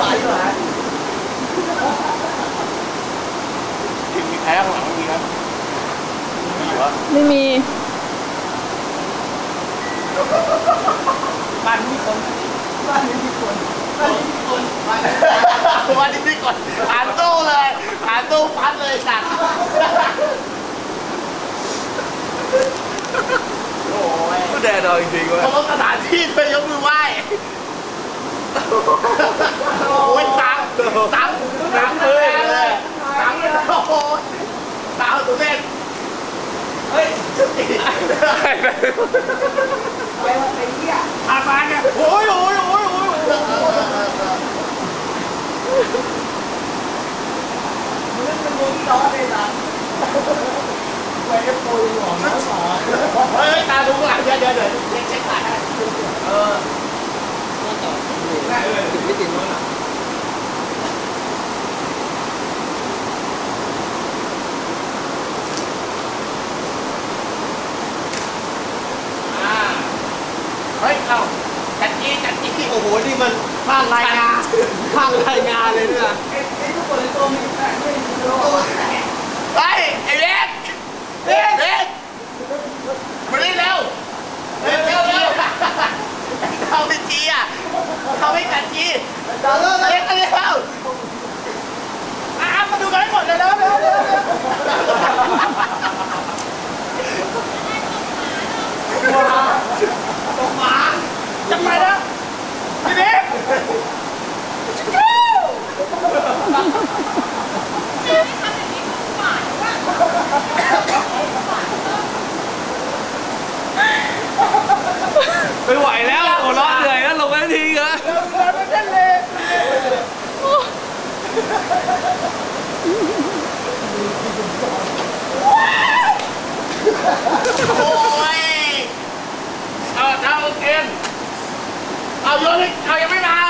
หวานหมีแพ้ข้างหลังมีครับมีวะไม่มีบ้านมีคนบ้านไม่มีคนบ้านไม่มีคนบ้านไม่มีคนอ่านตู้เลยอ่านตู้ฟัดเลยจ้ตโอ้ยก็แดดเอาจริงๆเว้ยเขาต้สถานที่ไปยกมือไหว้ ไปวันไหนเนี่ยอาฟานเนี่ยโอ้ยโอ้ยโอ้ยโอ้ยมันเป็นวงล้อเลยนะไปกับปูหลวงนะหมอเฮ้ยตาดูหลังเดี๋ยวเดี๋ยวเดี๋ยวเช็คเช็คหลังให้เออ ถึงไม่ติดมั้งอะ อ่า เฮ้ยเอ้าจัดจีจัดจีโอ้โห นี่มันผ่านรายงานผ่านรายงานเลยเนี่ยเฮ้ยไอ้เล็กเล็กเล็กมาเล่นเร็วเร็วเร็วเร็วเขาไปจีอะเขาไม่กัดจีจะเลิก โอ้ยเอาเท้าเอ็นเอาโยนเอายังไม่มา